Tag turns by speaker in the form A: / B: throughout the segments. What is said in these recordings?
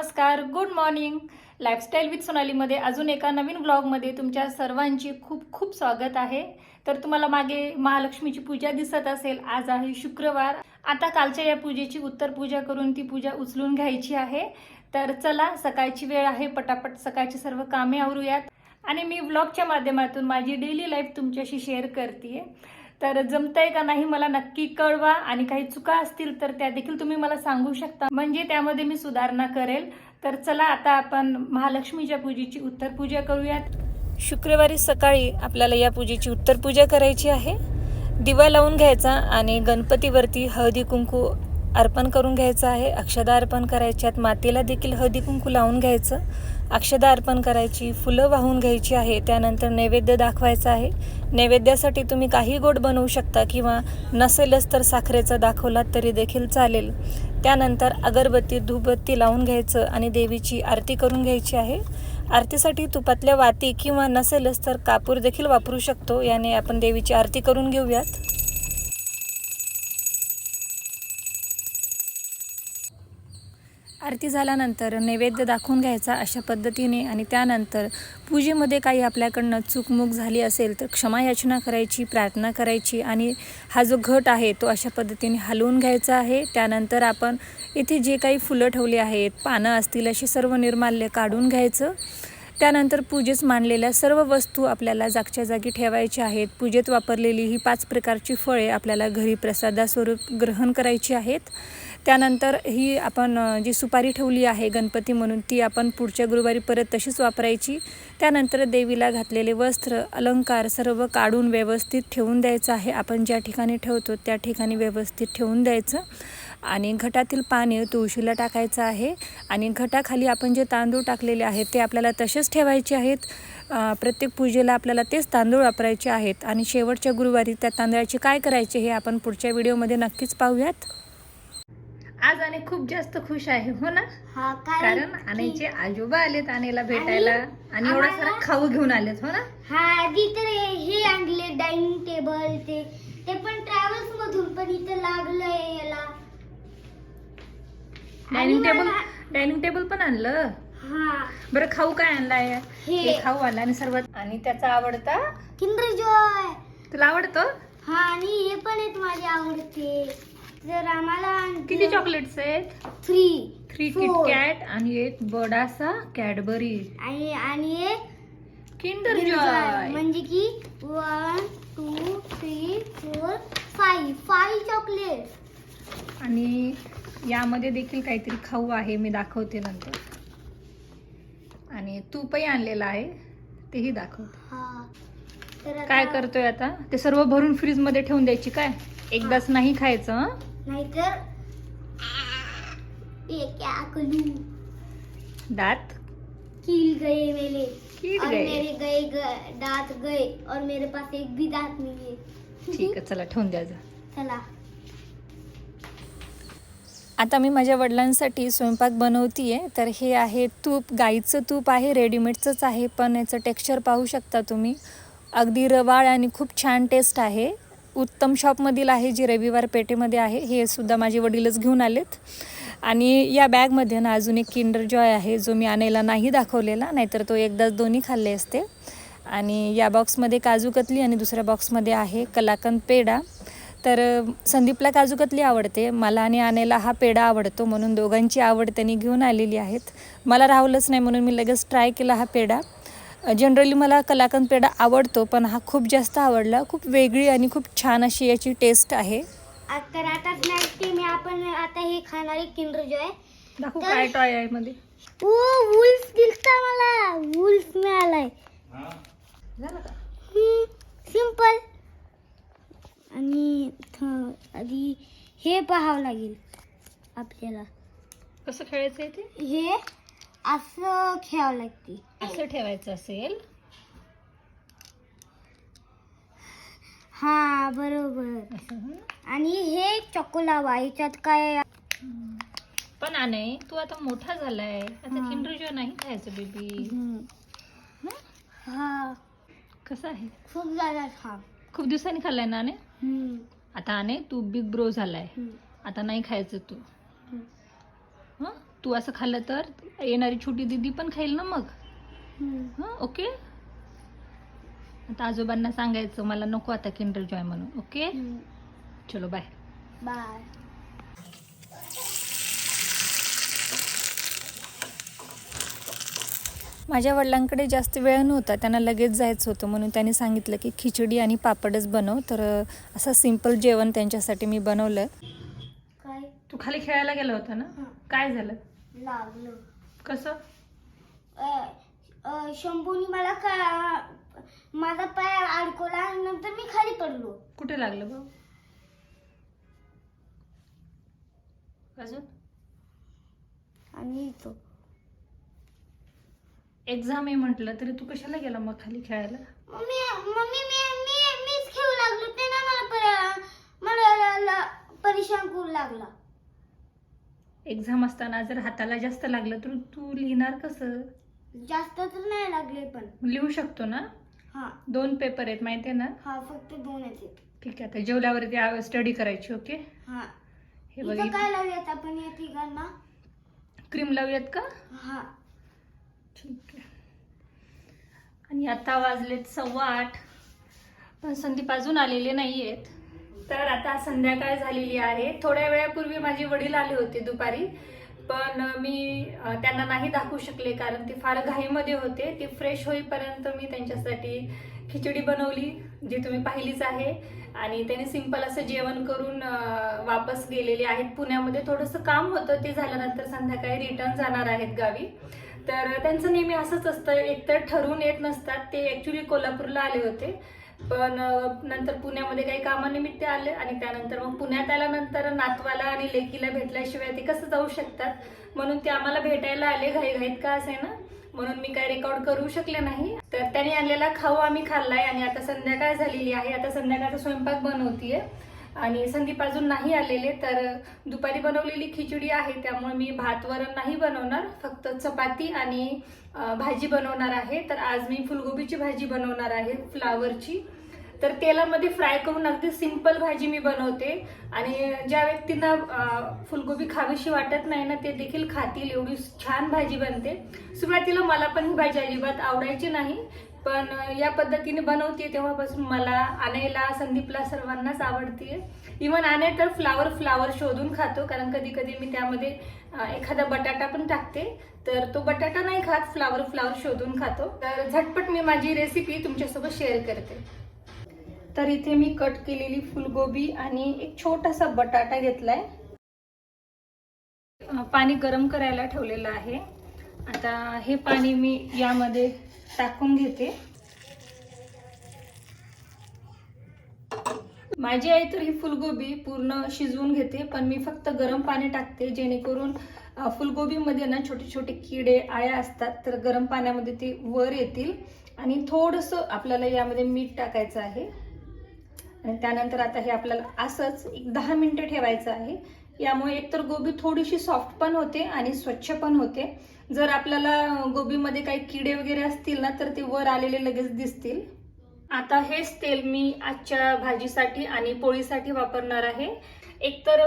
A: नमस्कार good morning lifestyle with सोनालीमध्ये अजून एका नवीन ब्लॉगमध्ये तुमच्या सर्वांची खूप खूप स्वागत आहे. तर तुम्हाला मागे महालक्ष्मीची पूजा दिसत असेल आज आहे शुक्रवार. आता कालच्या या पूजेची उत्तर पूजा करून ती पूजा उचलून घ्यायची आहे. तर चला सकाळची वेळ आहे पटापट सकाळची सर्व कामे आवरूयात. आणि मी ब्लॉगच्या माध्यमातून माझी डेली लाईफ तुमच्याशी शेअर करते तर जमतंय का नाही मला नक्की कळवा. आणि काही चुका असतील तर त्या देखील तुम्ही मला सांगू शकता. म्हणजे त्यामध्ये मी सुधारणा करेल. तर चला आता आपण महालक्ष्मीच्या पूजेची उत्तर पूजा करूयात. शुक्रवारी सकाळी आपल्याला या पूजेची उत्तर पूजा करायची आहे. दिवा लावून घ्यायचा आणि गणपतीवरती हळदी कुंकू अर्पण करून घ्यायचं आहे. अक्षदा अर्पण करायच्यात. मातेला देखील हळदी कुंकू लावून घ्यायचं. अक्षदा अर्पण करायची फुलं वाहून घ्यायची आहे त्यानंतर नैवेद्य दाखवायचा आहे. नैवेद्यासाठी तुम्ही काही गोड बनवू शकता किंवा नसेलच तर साखरेचा दाखवलात तरी देखील चालेल. त्यानंतर अगरबत्ती धूपबत्ती लावून घ्यायचं आणि देवीची आरती करून घ्यायची आहे. आरतीसाठी तुपातल्या वाती किंवा नसेलच तर कापूर देखील वापरू शकतो याने आपण देवीची आरती करून घेऊयात. आरती झाल्यानंतर नैवेद्य दाखवून घ्यायचा अशा पद्धतीने आणि त्यानंतर पूजेमध्ये काही आपल्याकडनं चूकमूक झाली असेल तर क्षमा याचना करायची प्रार्थना करायची आणि हा जो घट आहे तो अशा पद्धतीने हलवून घ्यायचा आहे. त्यानंतर आपण इथे जे काही फुलं ठेवली आहेत पानं असतील अशी सर्व निर्माल्य काढून घ्यायचं. त्यानंतर पूजेस मांडलेल्या सर्व वस्तू आपल्याला जागच्या जागी ठेवायच्या आहेत. पूजेत वापरलेली ही पाच प्रकारची फळे आपल्याला घरी प्रसादास्वरूप ग्रहण करायची आहेत. त्यानंतर ही आपण जी सुपारी ठेवली आहे गणपती म्हणून ती आपण पुढच्या गुरुवारी परत तशीच वापरायची. त्यानंतर देवीला घातलेले वस्त्र अलंकार सर्व काढून व्यवस्थित ठेवून द्यायचं आहे. आपण ज्या ठिकाणी ठेवतो त्या ठिकाणी व्यवस्थित ठेवून द्यायचं. आणि घटातील पाणी तुळशीला टाकायचं आहे. आणि घटाखाली आपण जे तांदूळ टाकलेले आहेत ते आपल्याला तसेच ठेवायचे आहेत. प्रत्येक पूजेला आपल्याला तेच तांदूळ वापरायचे आहेत. आणि शेवटच्या गुरुवारी त्या तांदळाचे काय करायचे हे आपण पुढच्या व्हिडिओमध्ये नक्कीच पाहूयात. आज आणि खूप जास्त खुश आहे हो ना?
B: हा
A: कारण आनेचे आजोबा आलेत आनेला भेटायला आणि एवढा सारा खाऊ घेऊन आलेत हो ना?
B: हा आधी तर हे हे आणले डायनिंग टेबल ते ते पण ट्रॅव्हल्स मधून पण इथं लागलंय याला.
A: डायनिंग टेबल डायनिंग टेबल पण आणलं.
B: हा.
A: बरं खाऊ काय आणलाय?
B: हे.
A: हे खाऊ आणला आणि सर्वात आणि त्याचा आवडता?
B: Kinder Joy.
A: तुला आवडतो?
B: हा आणि हे पण आहेत माझे आवडते. जर आम्हाला
A: किती चॉकलेट्स आहेत? Three
B: Four.
A: किट कॅट आणि एक बडासा कॅडबरी
B: आणि आणि एक
A: किंडर. जॉय.
B: म्हणजे की one two three four five five chocolate
A: आणि यामध्ये देखील काहीतरी खाऊ आहे मी दाखवते नंतर. आणि तूपही आणलेलं आहे तेही दाखवते.
B: हा.
A: काय करतोय आता? ते सर्व भरून फ्रीजमध्ये ठेवून द्यायची काय? एकदाच नाही खायचं हं?
B: नाहीतर
A: दात?
B: कील गए मेरे
A: कील गए.
B: मेरे गए दांत गए और मेरे पास एक भी दांत नहीं है।
A: ठीक आहे चला ठेवून द्या जा.
B: चला.
A: आता मी माझ्या वडिलांसाठी स्वयंपाक बनवतीये तर हे आहे तूप गाईचं तूप आहे रेडीमेडचंच आहे पण याचं टेक्स्चर पाहू शकता तुम्ही. अगदी रवाळ आणि खूप छान टेस्ट आहे. उत्तम शॉपमधील आहे जी रविवार पेठेमध्ये आहे हे सुद्धा माझे वडीलच घेऊन आलेत. आणि या बॅगमध्ये ना अजून एक किंडर जॉय आहे जो मी आणायला नाही दाखवलेला नाहीतर तो एकदाच दोन्ही खाल्ले असते. आणि या बॉक्समध्ये काजू कतली आणि दुसऱ्या बॉक्समध्ये आहे कलाकंद पेढा. तर संदीपला काजू कतली आवडते. मला आणि आनेला हा पेढा आवडतो म्हणून दोघांची आवड त्यांनी घेऊन आलेली आहेत. मला राहुलच नाही म्हणून मी लगेच ट्राय केला हा पेढा. जनरली मला कलाकंद पेढा आवडतो पण हा खूप जास्त आवडला. खूप वेगळी आणि खूप छान अशी याची टेस्ट आहे.
B: तर आता स्नॅक्स टाइम आपण आता हे खाणार आहे किंडर जॉय
A: दाखवू
B: तर-
A: काय टॉय आहे मध्ये.
B: ओ वुल्फ दिसता मला. वुल्फ मिळालाय.
A: झालं का
B: सिंपल आणि आधी हे पाहावं लागेल आपल्याला.
A: कसं खेळायचं आहे ते?
B: हे असं खेळावं लागते.
A: असं ठेवायचं असेल.
B: हा बरोबर.
A: असं हं?
B: आणि हे चकोलावा याच्यात काय
A: पण आणे तू आता मोठा झालाय. आता
B: हा.
A: जॉय नाही खायचं बेबी.
B: हा?
A: कसं आहे?
B: खूप झाला छान
A: खूप दिवसांनी खाल्लाय ना आणे. आता आणे तू बिग ब्रो झालाय. आता नाही खायचं तू. हं? तू असं खाल्लं तर येणारी छोटी दिदी पण खाईल ना मग. हां ओके आता आजोबांना सांगायचं मला नको आता किंडर जॉय म्हणून ओके. चलो बाय
B: बाय
A: माझ्या वडिलांकडे जास्त वेळ नव्हता. त्यांना लगेच जायचं होतं. म्हणून त्यांनी सांगितलं की खिचडी आणि पापडच बनव. तर असं सिंपल जेवण त्यांच्यासाठी मी बनवलं.
B: काय?
A: तू खाली खेळायला गेला होता ना. काय झालं?
B: लागलं.
A: कसं?
B: शंभूनी मला का माझा पाय अडकवला नंतर मी खाली पडलो.
A: कुठे लागलं भाऊ अजून
B: आणि इथं.
A: एक्झाम आहे म्हटलं तरी तू कशाला गेला मग खाली खेळायला?
B: मम्मी मम्मी मी मी मीच खेळू लागलो. ते ना मला पर- मला ल- परेशान करू लागला.
A: एक्झाम असताना जर हाताला जास्त लागलं तर तू लिहिणार कसं?
B: जास्त तर नाही लागले पण.
A: लिहू शकतो ना?
B: हा.
A: दोन पेपर आहेत माहिती आहे ना?
B: हा फक्त दोनच आहेत.
A: ठीक आहे आता जेवल्यावरती स्टडी करायची ओके
B: हा.
A: हे
B: इथं
A: बघ
B: काय लावूयात आपण या तिघांना?
A: क्रीम लावूयात का?
B: हा.
A: ठीक आहे. आणि आता वाजलेत सव्वा आठ. पण संदीप अजून आलेले नाही आहेत तर आता संध्याकाळ झालेली आहे. थोड्या वेळापूर्वी माझे वडील आले होते दुपारी. पण मी त्यांना नाही दाखवू शकले कारण ते फार घाईमध्ये होते. ते फ्रेश होईपर्यंत मी त्यांच्यासाठी खिचडी बनवली जी तुम्ही पाहिलीच आहे. आणि त्यांनी सिंपल असं जेवण करून वापस गेलेले आहेत. पुण्यामध्ये थोडंसं काम होतं ते झाल्यानंतर संध्याकाळी रिटर्न जाणार आहेत गावी. तर त्यांचं नेहमी असंच असतं एकतर ठरवून येत नसतात. ते ॲक्च्युली कोल्हापूरला आले होते. पण नंतर पुण्यामध्ये काही कामानिमित्त आले आणि त्यानंतर मग पुण्यात आल्यानंतर नातवाला आणि लेकीला भेटल्याशिवाय ते कसं जाऊ शकतात? म्हणून ते आम्हाला भेटायला आले घाईघाईत का असे ना म्हणून मी काय रेकॉर्ड करू शकले नाही. तर त्यांनी आणलेला खाऊ आम्ही खाल्लाय आणि आता संध्याकाळ झालेली आहे. आता संध्याकाळचा स्वयंपाक बनवतीये. आणि संदीप अजून नाही आलेले तर दुपारी बनवलेली खिचडी आहे. त्यामुळे मी भात वरण नाही बनवणार फक्त चपाती आणि भाजी बनवणार आहे. तर आज मी फुलगोबीची भाजी बनवणार आहे फ्लावरची. तर तेलामध्ये फ्राय करून अगदी सिंपल भाजी मी बनवते. आणि ज्या व्यक्तींना फुलगोबी खावीशी वाटत नाही ना ते देखील खातील. एवढी छान भाजी बनते. सुरुवातीला मला पण ही भाजी अजिबात आवडायची नाही. पण या पद्धतीने बनवते. तेव्हापासून मला आणायला संदीपला सर्वांनाच आवडते इवन आणे तर फ्लावर फ्लावर शोधून खातो. कारण कधी कधी मी त्यामध्ये एखादा बटाटा पण टाकते. तर तो बटाटा नाही खात. फ्लावर फ्लावर शोधून खातो. तर झटपट मी माझी रेसिपी तुमच्यासोबत शेअर करते. तर इथे मी कट केलेली फुलगोबी आणि एक छोटासा बटाटा घेतलाय. पाणी गरम करायला ठेवलेलं आहे. आता हे पाणी मी यामध्ये टाकून घेते. माझी आई तर ही फुलगोबी पूर्ण शिजवून घेते पण मी फक्त गरम पाणी टाकते जेणेकरून फुलगोबीमध्ये ना छोटे छोटे किडे आळ्या असतात तर गरम पाण्यामध्ये ते वर येतील. आणि थोडंसं आपल्याला यामध्ये मीठ टाकायचं आहे. आणि त्यानंतर आता हे आपल्याला असंच एक दहा मिनटं ठेवायचं आहे. यामुळे एकतर गोबी थोडीशी सॉफ्ट पण होते आणि स्वच्छ पण होते. जर आपल्याला गोबीमध्ये काही किडे वगैरे असतील ना तर ते वर आलेले लगेच दिसतील. आता हेच तेल मी आजच्या भाजीसाठी आणि पोळीसाठी वापरणार आहे. एकतर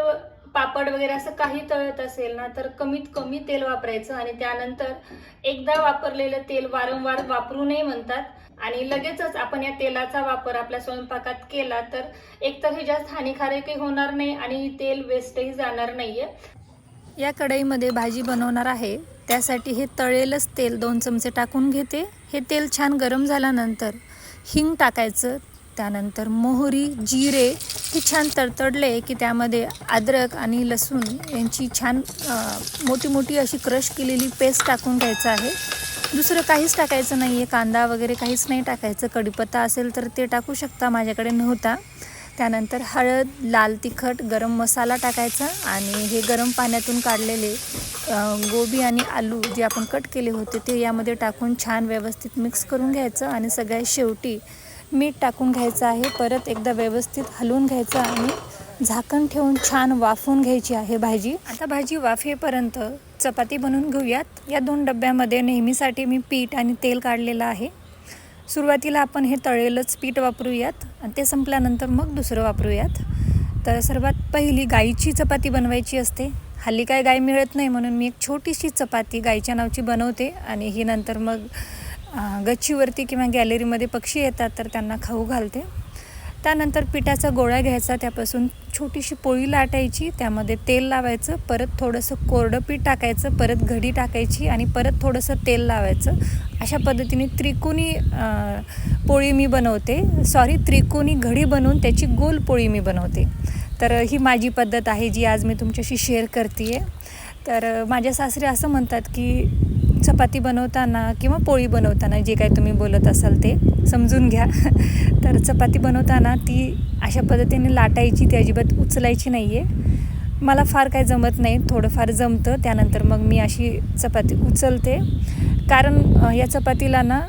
A: पापड वगैरे असं काही तळत असेल ना तर कमीत कमी तेल वापरायचं आणि त्यानंतर एकदा वापरलेलं तेल वारंवार वापरू नये म्हणतात. आणि लगेचच आपण या तेलाचा वापर आपल्या स्वयंपाकात केला तर एकतर हे जास्त हानिकारकही होणार नाही आणि तेल वेस्टही जाणार नाहीये. या कढईमध्ये भाजी बनवणार आहे. त्यासाठी हे तळेलच तेल. दोन चमचे टाकून घेते. हे तेल छान गरम झाल्यानंतर हिंग टाकायचं. त्यानंतर मोहरी जिरे हे छान तडतडले की त्यामध्ये अद्रक आणि लसूण यांची छान मोठी मोठी अशी क्रश केलेली पेस्ट टाकून घ्यायचं आहे. दुसरं काहीच टाकायचं नाही आहे कांदा वगैरे काहीच नाही टाकायचं. कढीपत्ता असेल तर ते टाकू शकता माझ्याकडे नव्हता. त्यानंतर हळद लाल तिखट गरम मसाला टाकायचा आणि हे गरम पाण्यातून काढलेले गोबी आणि आलू जे आपण कट केले होते ते यामध्ये टाकून छान व्यवस्थित मिक्स करून घ्यायचं आणि सगळ्यात शेवटी मीठ टाकून घ्यायचं आहे. परत एकदा व्यवस्थित हलवून घ्यायचं आणि झाकण ठेवून छान वाफवून घ्यायची आहे भाजी. आता भाजी वाफेपर्यंत चपाती बनवून घेऊयात. या दोन डब्यामध्ये नेहमीसाठी मी पीठ आणि तेल काढलेलं आहे. सुरुवातीला आपण हे तळेलंच पीठ वापरूयात आणि ते संपल्यानंतर मग दुसरं वापरूयात. तर सर्वात पहिली गाईची चपाती बनवायची असते. हल्ली काय गाय मिळत नाही म्हणून मी एक छोटीशी चपाती गाईच्या नावची बनवते आणि ही नंतर मग गच्चीवरती किंवा गॅलरीमध्ये पक्षी येतात तर त्यांना खाऊ घालते. त्यानंतर पिठाचा गोळा घ्यायचा त्यापासून छोटीशी पोळी लाटायची त्यामध्ये तेल लावायचं परत थोडंसं कोरडं पीठ टाकायचं परत घडी टाकायची आणि परत थोडंसं तेल लावायचं. अशा पद्धतीने त्रिकोणी पोळी मी बनवते. सॉरी त्रिकोणी घडी बनवून त्याची गोल पोळी मी बनवते. तर ही माझी पद्धत आहे जी आज मी तुमच्याशी शेअर करते आहे तर माझ्या सासरे असं म्हणतात की चपाती बनवताना किंवा पोळी बनवताना जे काही तुम्ही बोलत असाल ते समजून घ्या. तर चपाती बनवताना ती अशा पद्धतीने लाटायची ती अजिबात उचलायची नाही आहे मला फार काय जमत नाही थोडंफार जमतं. त्यानंतर मग मी अशी चपाती उचलते. कारण या चपातीला ना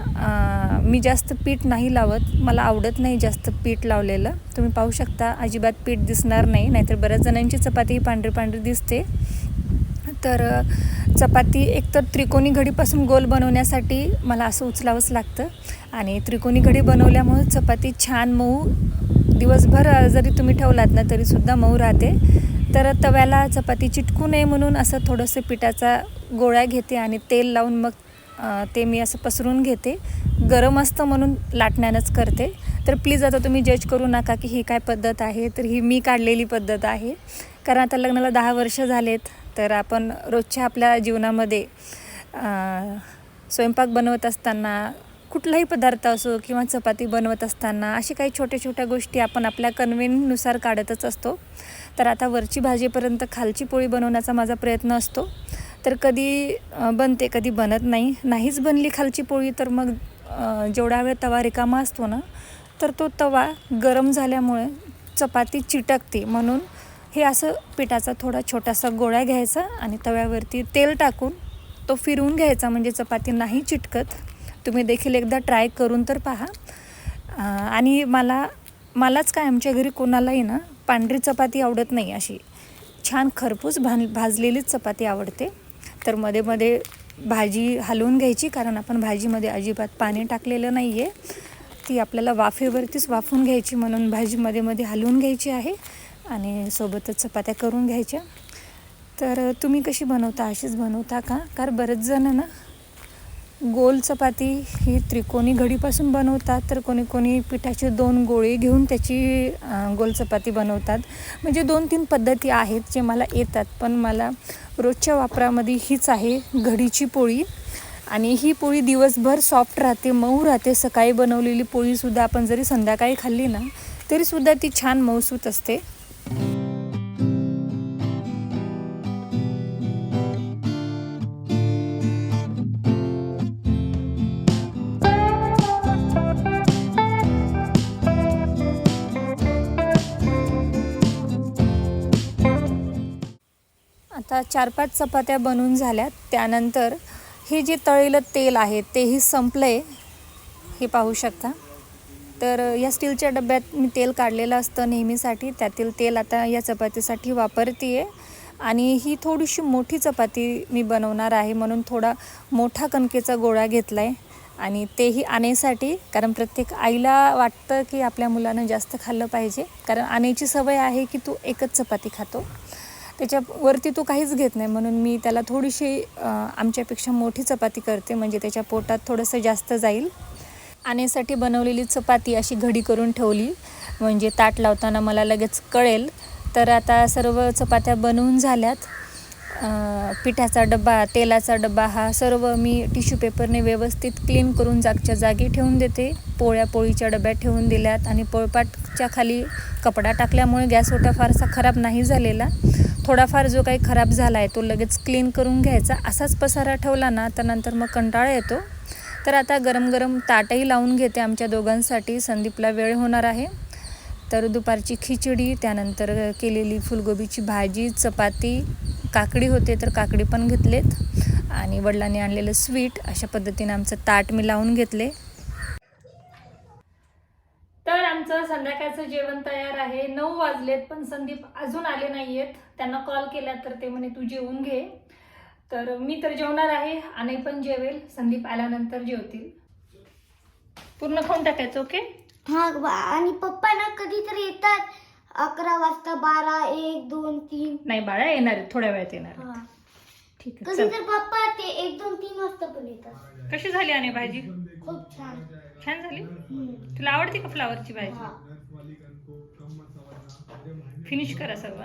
A: मी जास्त पीठ नाही लावत. मला आवडत नाही जास्त पीठ लावलेलं. तुम्ही पाहू शकता अजिबात पीठ दिसणार नाही. नाहीतर बऱ्याच जणांची चपाती ही पांढरी पांढरी दिसते. तर चपाती एकतर त्रिकोणी घडीपासून गोल बनवण्यासाठी मला असं उचलावंच लागतं. आणि त्रिकोणी घडी बनवल्यामुळे चपाती छान मऊ दिवसभर जरी तुम्ही ठेवलात ना तरीसुद्धा मऊ राहते. तर तव्याला चपाती चिटकू नये म्हणून असं थोडंसं पिठाचा गोळा घेते आणि तेल लावून मग ते मी असं पसरून घेते. गरम असतं म्हणून लाटण्यानंच करते. तर प्लीज आता तुम्ही जज करू नका की ही काय पद्धत आहे तर ही मी काढलेली पद्धत आहे. कारण आता लग्नाला दहा वर्ष झालेत. तर आपण रोजच्या आपल्या जीवनामध्ये स्वयंपाक बनवत असताना कुठलाही पदार्थ असो किंवा चपाती बनवत असताना अशी काही छोट्या छोट्या गोष्टी आपण आपल्या कन्व्हेन्सनुसार काढतच असतो. तर आता वरची भाजीपर्यंत खालची पोळी बनवण्याचा माझा प्रयत्न असतो. तर कधी बनते कधी बनत नाही. नाहीच बनली खालची पोळी तर मग जेवढा वेळ तवा रिकामा असतो ना तर तो तवा गरम झाल्यामुळे चपाती चिटकते. म्हणून हे असं पिठाचा थोडा छोटासा गोळा घ्यायचा आणि तव्यावरती तेल टाकून तो फिरवून घ्यायचा म्हणजे चपाती नाही चिटकत. तुम्ही देखील एकदा ट्राय करून तर पहा. आणि मला मलाच काय आमच्या घरी कोणालाही ना पांढरी चपाती आवडत नाही अशी. छान खरपूस भान भाजलेलीच चपाती आवडते. तर मध्ये मध्ये भाजी हलवून घ्यायची कारण आपण भाजीमध्ये अजिबात पाणी टाकलेलं नाही आहे ती आपल्याला वाफेवरतीच वाफून घ्यायची म्हणून भाजी मध्ये मध्ये हलवून घ्यायची आहे. आणि सोबतच चपात्या करून घ्यायच्या. तर तुम्ही कशी बनवता? अशीच बनवता का? कारण बरेच जण ना गोल चपाती ही त्रिकोणी घडीपासून बनवतात तर कोणी कोणी पिठाचे दोन गोळे घेऊन त्याची गोल चपाती बनवतात. म्हणजे दोन तीन पद्धती आहेत जे मला येतात पण मला रोजच्या वापरामध्ये हीच आहे घडीची पोळी. आणि ही पोळी दिवसभर सॉफ्ट राहते मऊ राहते. सकाळी बनवलेली पोळीसुद्धा आपण जरी संध्याकाळी खाल्ली ना तरीसुद्धा ती छान मऊसूत असते. आता चार पाच चपात्या बनवून झाल्या त्यानंतर हे जे तळलेलं तेल आहे तेही संपलं आहे हे पाहू शकता. तर या स्टीलच्या डब्यात मी तेल काढलेलं असतं नेहमीसाठी. त्यातील तेल आता या चपातीसाठी वापरते आहे आणि ही थोडीशी मोठी चपाती मी बनवणार आहे म्हणून थोडा मोठा कणकेचा गोळा घेतला आहे आणि तेही आण्यासाठी कारण प्रत्येक आईला वाटतं की आपल्या मुलानं जास्त खाल्लं पाहिजे. कारण आणायची सवय आहे की तू एकच चपाती खातो. त्याच्यावरती तो काहीच घेत नाही. म्हणून मी त्याला थोडीशी आमच्यापेक्षा मोठी चपाती करते. म्हणजे त्याच्या पोटात थोडंसं जास्त जाईल. आणण्यासाठी बनवलेली चपाती अशी घडी करून ठेवली. म्हणजे ताट लावताना मला लगेच कळेल. तर आता सर्व चपात्या बनवून झाल्यात. पिठाचा डबा तेलाचा डबा हा सर्व मी टिश्यू पेपरने व्यवस्थित क्लीन करून जागच्या जागी ठेवून देते. पोळ्या पोळीच्या डब्यात ठेवून दिल्यात. आणि पोळपाटच्या खाली कपडा टाकल्यामुळे गॅस ओटा फारसा खराब नाही झालेला. थोडाफार जो काही खराब झाला आहे तो लगेच क्लीन करून घ्यायचा. असाच पसारा ठेवला ना तर नंतर मग कंटाळा येतो. तर आता गरम गरम ताटही लावून घेते आमच्या दोघांसाठी. संदीपला वेळ होणार आहे. तर दुपारची खिचडी त्यानंतर केलेली फुलगोबीची भाजी चपाती काकडी होते तर काकडी पण घेतलेत. आणि वडिलांनी आणलेलं स्वीट अशा पद्धतीने आमचं ताट मी लावून घेतले. आमचं संध्याकाळचं जेवण तयार आहे. नऊ वाजलेत पण संदीप अजून आले नाहीयेत. त्यांना कॉल केला तर ते म्हणे तू जेवून घे. तर मी तर जेवणार आहे आणि पण जेवेल. संदीप आल्यानंतर जेवतील. पूर्ण खाऊन टाकायचं ओके
B: हा आणि पप्पा ना कधीतरी येतात. अकरा वाजता बारा एक दोन तीन.
A: नाही बाळा येणार आहे थोड्या वेळात येणार.
B: हा.
A: ठीक आहे
B: कधी
A: चल.
B: तर पप्पा ते एक दोन तीन वाजता पण येतात.
A: कशी झाली आणि भाजी?
B: खूप छान.
A: छान झाली. तुला आवडते का फ्लावरची भाजी. फिनिश करा सर्व.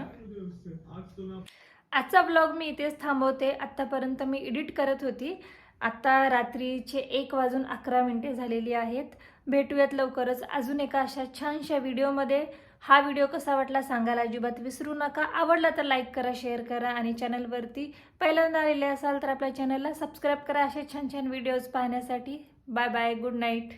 A: आजचा ब्लॉग मी इथेच थांबवते. आत्तापर्यंत मी एडिट करत होती. आत्ता रात्रीचे एक वाजून अकरा मिनिटे झालेली आहेत. भेटूयात लवकरच अजून एका अशा छानशा व्हिडिओमध्ये हा व्हिडिओ कसा वाटला सांगायला अजिबात विसरू नका. आवडला तर लाईक करा शेअर करा आणि चॅनलवरती पहिल्यांदा आलेले असाल तर आपल्या चॅनलला सबस्क्राईब करा. असे छान छान व्हिडिओज पाहण्यासाठी. Bye bye good night